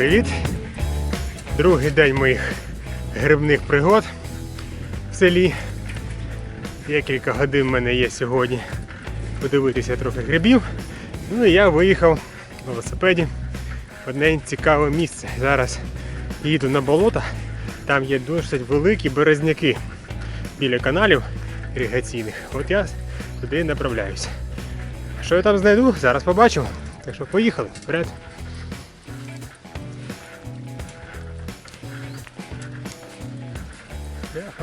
привіт! Другий день моїх грибних пригод в селі. Декілька годин в мене є сьогодні подивитися трохи грибів. Ну і я виїхав на велосипеді в одне цікаве місце. Зараз їду на болото, там є досить великі березняки біля каналів іригаційних. От я туди направляюся. Що я там знайду, зараз побачу. Так що поїхали вперед.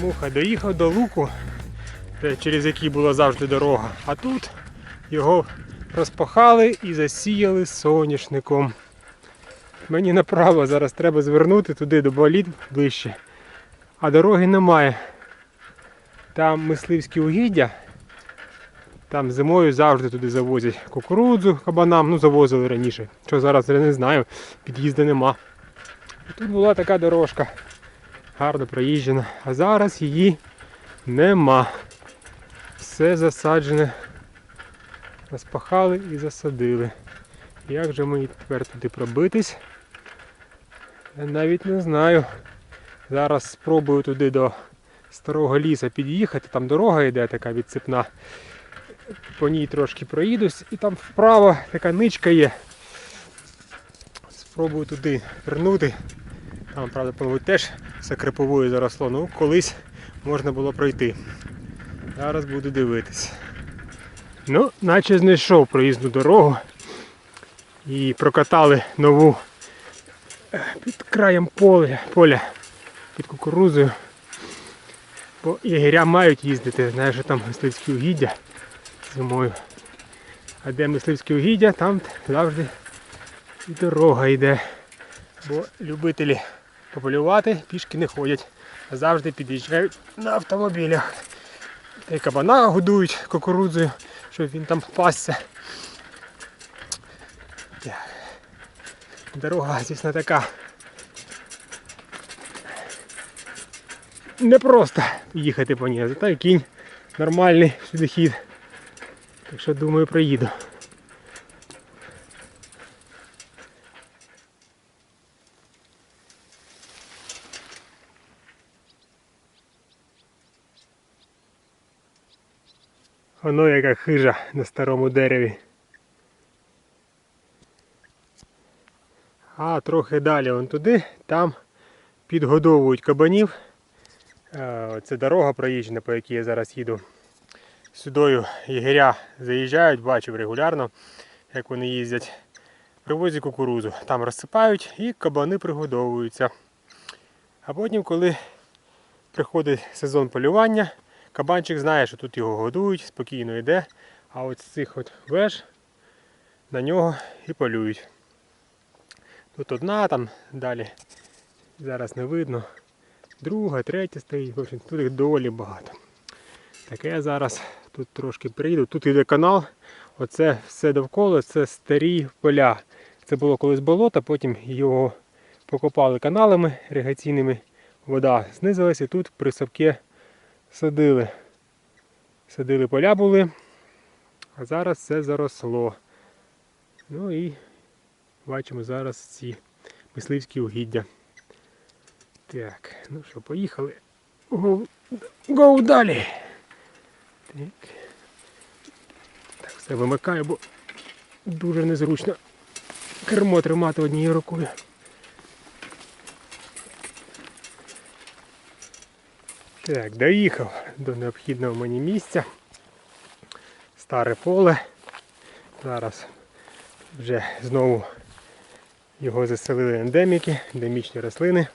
Бляха-муха, доїхав до луку, через який була завжди дорога. А тут його розпахали і засіяли соняшником. Мені направо зараз треба звернути туди до боліт ближче. А дороги немає. Там мисливські угіддя. Там зимою завжди туди завозять кукурудзу кабанам, ну завозили раніше. Що зараз я не знаю, під'їзду нема. Тут була така дорожка, гарно проїжджена, а зараз її нема. Все засаджене, розпахали і засадили. Як же мені тепер туди пробитись? Я навіть не знаю. Зараз спробую туди до старого ліса під'їхати, там дорога йде така відсипна по ній трошки проїдусь і там вправо така ничка є. Спробую туди вернути. Там, правда, мабуть, теж все криповою заросло. Ну, колись можна було пройти. Зараз буду дивитись. Ну, наче знайшов проїзну дорогу. І прокатали нову е, під краєм поля, поля під кукурузою. Бо ігоря мають їздити, знаєш, там мисливські угіддя зимою. А де мисливські угіддя, там завжди і дорога йде. Бо любителі пополювати пішки не ходять, завжди під'їжджають на автомобілях. Та й кабана годують кукурудзою, щоб він там. Так. Дорога, звісно, така. Не просто їхати по ній, зато й кінь нормальний сюди хід. Так що думаю проїду. Воно яка хижа на старому дереві. А трохи далі вон туди, там підгодовують кабанів. Е, Це дорога проїжджена, по якій я зараз їду. Сюдою єгеря заїжджають, бачив регулярно, як вони їздять. Привозять кукурузу. Там розсипають і кабани пригодовуються. А потім, коли приходить сезон полювання, кабанчик знає, що тут його годують, спокійно йде. А от з цих от веж на нього і полюють. Тут одна, там далі зараз не видно. Друга, третя стоїть. В общем, тут їх доволі багато. Так я зараз тут трошки прийду. Тут йде канал. Оце все довкола, це старі поля. Це було колись болото, потім його покопали каналами іригаційними. Вода знизилася і тут присавки садили. Садили поля були, а зараз все заросло. Ну і бачимо зараз ці мисливські угіддя. Так, ну що, поїхали. Гоу далі. Так. Так, все вимикаю, бо дуже незручно кермо тримати однією рукою. Так, доїхав до необхідного мені місця. Старе поле. Зараз вже знову його заселили ендеміки, ендемічні рослини.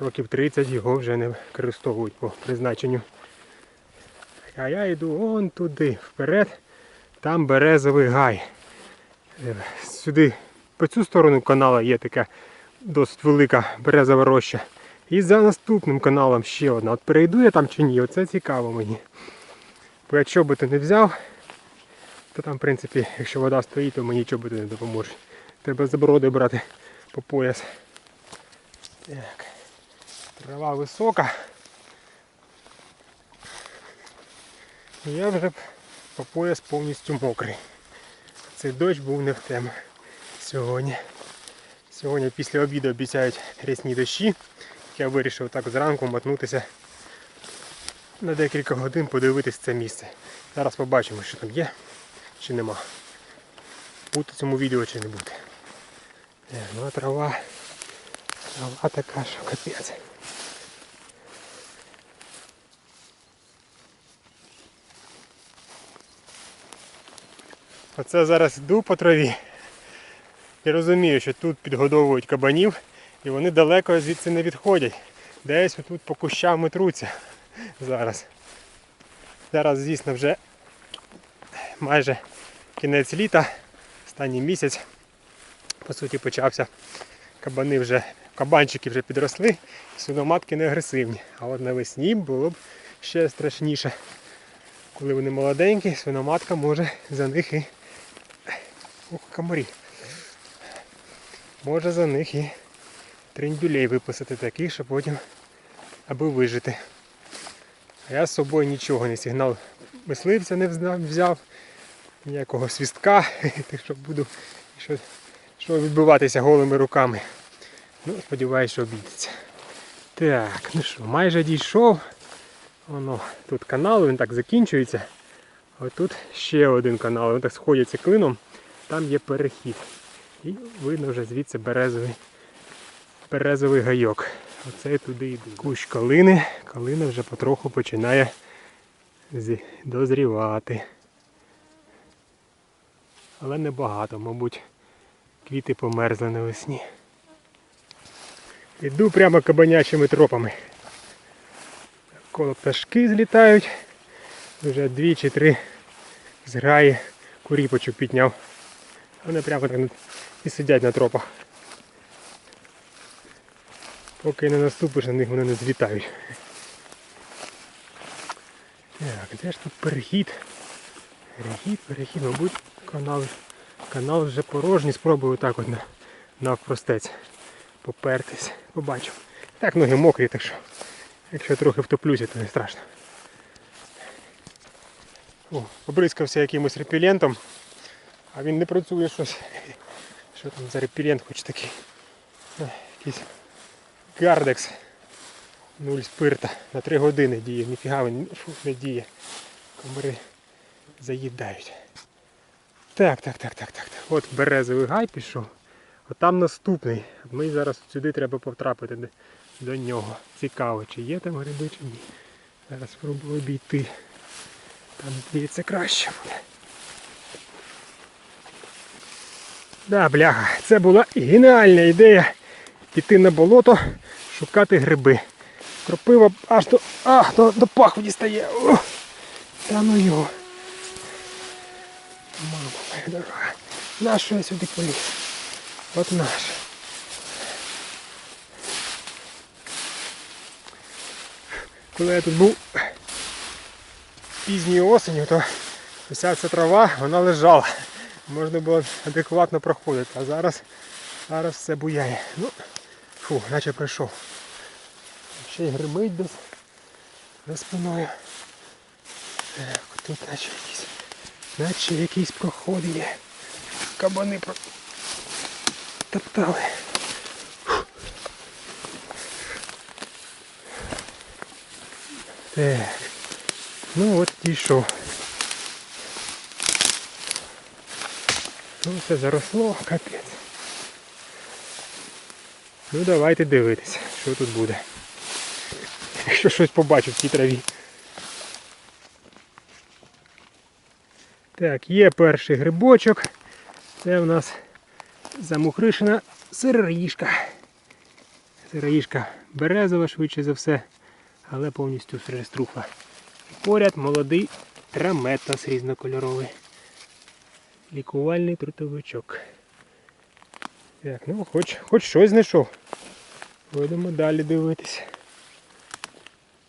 Років 30 його вже не використовують по призначенню. А я йду вон туди, вперед, там березовий гай. Е, Сюди, по цю сторону каналу є така досить велика березова роща. І за наступним каналом ще одна. От перейду я там чи ні, оце цікаво мені. Бо я чоботи не взяв, то там, в принципі, якщо вода стоїть, то мені чоботи не допоможуть. Треба забороди брати по пояс. Так. Трава висока. Я вже по пояс повністю мокрий. Цей дощ був не в тему сьогодні. Сьогодні після обіду обіцяють рясні дощі. Я вирішив так зранку мотнутися на декілька годин подивитись це місце. Зараз побачимо, що там є чи нема. Бути цьому відео чи не бути. Е, Ну трава. Трава така, що капець. Оце зараз йду по траві. І розумію, що тут підгодовують кабанів і вони далеко звідси не відходять. Десь тут по кущам труться зараз. Зараз, звісно, вже майже кінець літа, останній місяць, по суті, почався. Кабани вже, кабанчики вже підросли, свиноматки не агресивні. А от навесні було б ще страшніше. Коли вони молоденькі, свиноматка може за них і. Ух, комарі. Може за них і триньбюлей виписати таких, щоб потім аби вижити. А я з собою нічого не сигнал мисливця не взяв, ніякого свістка, так що буду що, що відбиватися голими руками. Ну, сподіваюся, що обійдеться. Так, ну що, майже дійшов. Воно, тут канал, він так закінчується. Ось тут ще один канал, вони так сходяться клином, там є перехід. І видно вже звідси березовий, березовий гайок. Оце туди йду. Кущ калини. Калина вже потроху починає дозрівати. Але небагато, мабуть, квіти померзли навесні. Іду прямо кабанячими тропами. Коло пташки злітають. Вже дві чи три зграї куріпочок підняв. Вони прямо і сидять на тропах. Поки не наступиш на них, вони не злітають. Так, де ж тут перехід? Перехід, перехід, мабуть, канал, канал вже порожній, спробую так от на, навпростець попертись. Побачив. Так, ноги мокрі, так що якщо трохи втоплюся, то не страшно. О, побризкався якимось репелентом, а він не працює щось. Що там за репелент хоч такий? Якийсь Гардекс. Нуль спирта. На 3 години діє. Ніфіга він фу, не діє. Комари заїдають. Так, так, так, так, так. От березовий гай пішов. От там наступний. Ми зараз сюди треба потрапити до нього. Цікаво, чи є там гриби, чи ні. Зараз спробую обійти. Там здається краще буде. Да, бляха, це була геніальна ідея піти на болото, шукати гриби. Кропива аж до, а, до, до паху дістає. Та ну його. Мама моя дорога. На що я сюди поліз? От наш. Коли я тут був пізньою осенью, то вся ця трава, вона лежала. Можна було адекватно проходити. А зараз, зараз все буяє. Ну, фу, наче пройшов. Ще й гримить десь за спиною. Тут наче якісь, наче якісь проходи є. Кабани про... топтали. Так. Ну от дійшов. Ну все заросло, капець. Ну давайте дивитися, що тут буде. Якщо щось побачу в цій траві. Так, є перший грибочок. Це в нас замухришена сироїшка. Сироїшка березова швидше за все, але повністю струхла. Поряд молодий траметос різнокольоровий. Лікувальний трутовичок. Так, ну хоч, хоч щось знайшов. Будемо далі дивитися.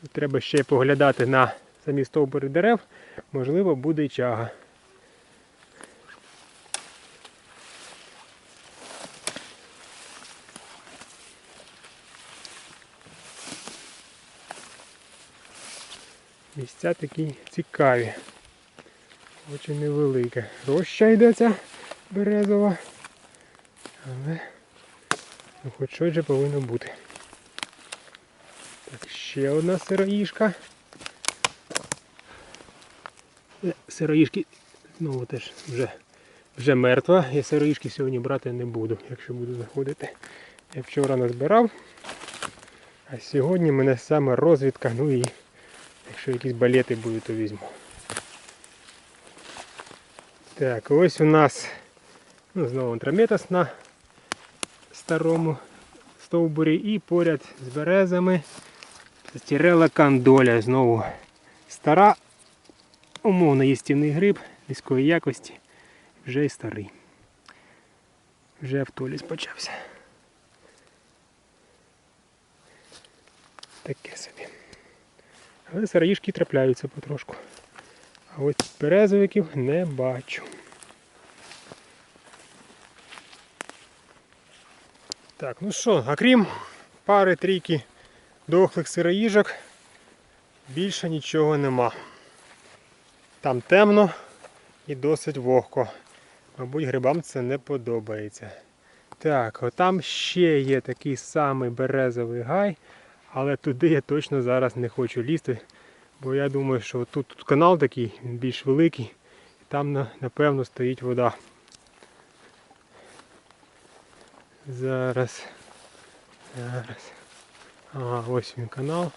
Тут треба ще поглядати на самі стовбури дерев. Можливо, буде й чага. Місця такі цікаві. Очень невелике. Роща йдеться березова. Але Ну хоч щось же повинно бути. Так, ще одна сироїшка. Е, Сироїшки знову теж вже, вже мертва. Я сироїшки сьогодні брати не буду, якщо буду заходити. Я вчора назбирав. А сьогодні мене саме розвідка, ну і якщо якісь балети будуть, то візьму. Так, ось у нас ну, знову траметас на старому стовбурі і поряд з березами стірела кандоля. Знову стара, умовно їстівний гриб низької якості, вже й старий. Вже автоліз почався. Таке собі. Але сироїшки трапляються потрошку. А ось березовиків не бачу. Так, ну що, а крім пари трійки дохлих сироїжок, більше нічого нема. Там темно і досить вогко. Мабуть, грибам це не подобається. Так, отам ще є такий самий березовий гай, але туди я точно зараз не хочу лізти, бо я думаю, що тут, тут канал такий, він більш великий, і там напевно стоїть вода. Зараз. Зараз. Ага, ось він канал.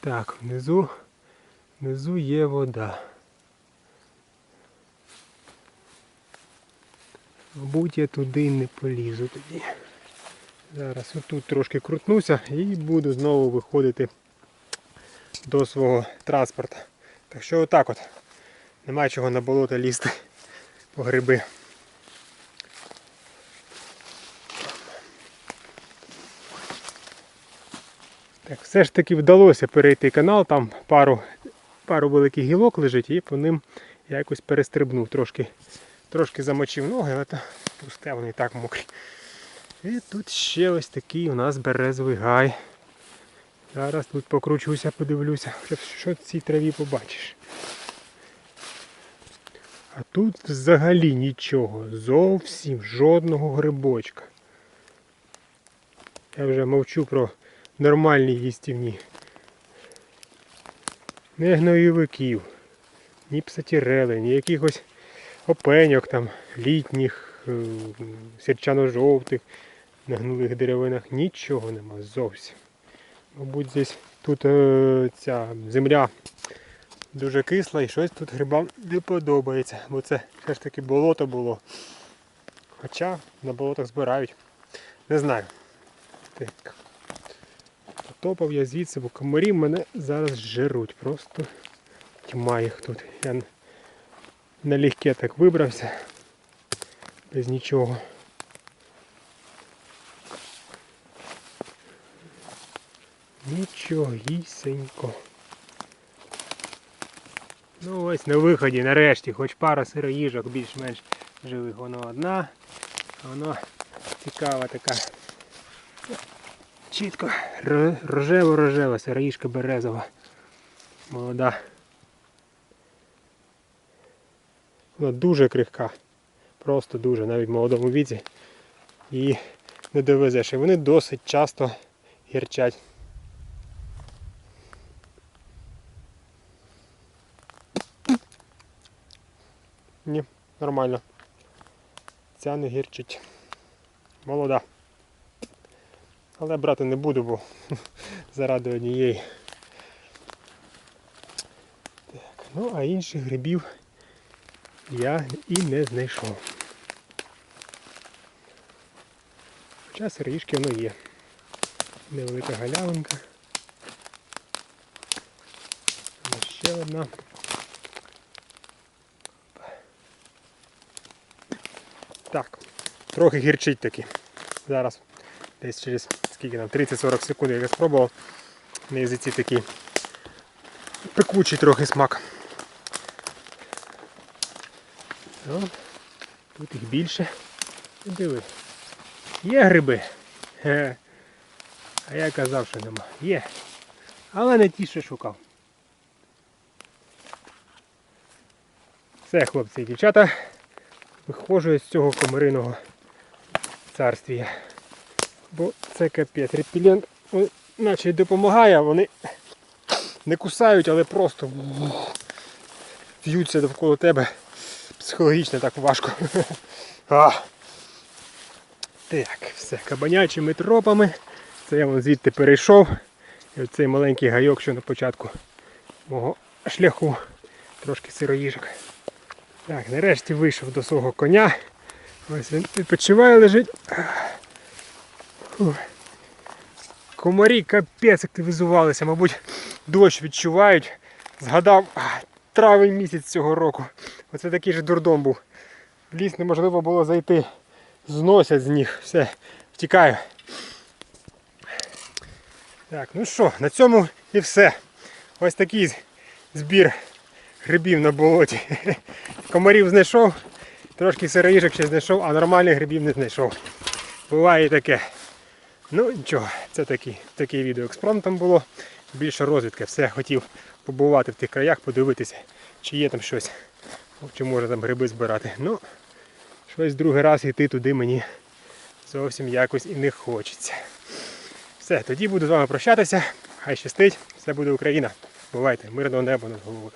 Так, внизу, внизу є вода. Мабуть, я туди не полізу тоді. Зараз отут трошки крутнуся і буду знову виходити до свого транспорту. Так що отак от. Нема чого на болото лізти по гриби. Так, все ж таки вдалося перейти канал, там пару, пару великих гілок лежить і по ним я якось перестрибнув. Трошки, трошки замочив ноги, але то пусте, вони і так мокрі. І тут ще ось такий у нас березовий гай. Зараз тут покручуся, подивлюся, що, в цій траві побачиш. А тут взагалі нічого, зовсім жодного грибочка. Я вже мовчу про нормальні їстівні. Не гноєвиків, ні псатірели, ні якихось опеньок там, літніх, е, сірчано-жовтих, на гнулих деревинах. Нічого нема зовсім. Мабуть, десь тут е, ця земля дуже кисла і щось тут грибам не подобається, бо це все ж таки болото було. Хоча на болотах збирають. Не знаю. Так. Потопав я звідси, бо комарі мене зараз жируть. Просто тьма їх тут. Я налегке так вибрався. Без нічого. Нічогісенько. Ну ось на виході, нарешті, хоч пара сироїжок більш-менш живих. Воно одна, воно цікава така. Чітко рожево-рожева сироїжка березова. Молода. Вона дуже крихка. Просто дуже, навіть в молодому віці. І не довезеш. І вони досить часто гірчать. Ні, нормально. Ця не гірчить. Молода. Але брати не буду, бо заради однієї. Так, ну а інших грибів я і не знайшов. Хоча сиріжки воно є. Невелика галявинка. Ще одна. Так, трохи гірчить таки. Зараз десь через скільки там 30-40 секунд я спробував. На язиці такий пекучий трохи смак. О, тут їх більше. Диви. Є гриби. Хе. А я казав, що нема. Є. Але не ті, що шукав. Все, хлопці і дівчата. Виходжу я з цього комариного царствія. Бо це капець. Репелент он, наче й допомагає, вони не кусають, але просто в'ються довкола тебе. Психологічно так важко. А. Так, все, кабанячими тропами. Це я вон звідти перейшов. І оцей маленький гайок, що на початку мого шляху. Трошки сироїжок. Так, нарешті вийшов до свого коня. Ось він відпочиває лежить. Фух. Комарі капець активізувалися, мабуть, дощ відчувають. Згадав травень місяць цього року. Оце такий же дурдом був. В ліс неможливо було зайти. Зносять з них. Все, втікаю. Так, ну що, на цьому і все. Ось такий збір грибів на болоті. Комарів знайшов, трошки сироїжок ще знайшов, а нормальних грибів не знайшов. Буває таке. Ну нічого, це такий, такий відео експромтом було. Більше розвідки. Все хотів побувати в тих краях, подивитися, чи є там щось, чи може там гриби збирати. Ну, щось другий раз йти туди мені зовсім якось і не хочеться. Все, тоді буду з вами прощатися. Хай щастить, все буде Україна. Бувайте, мирного неба над головою.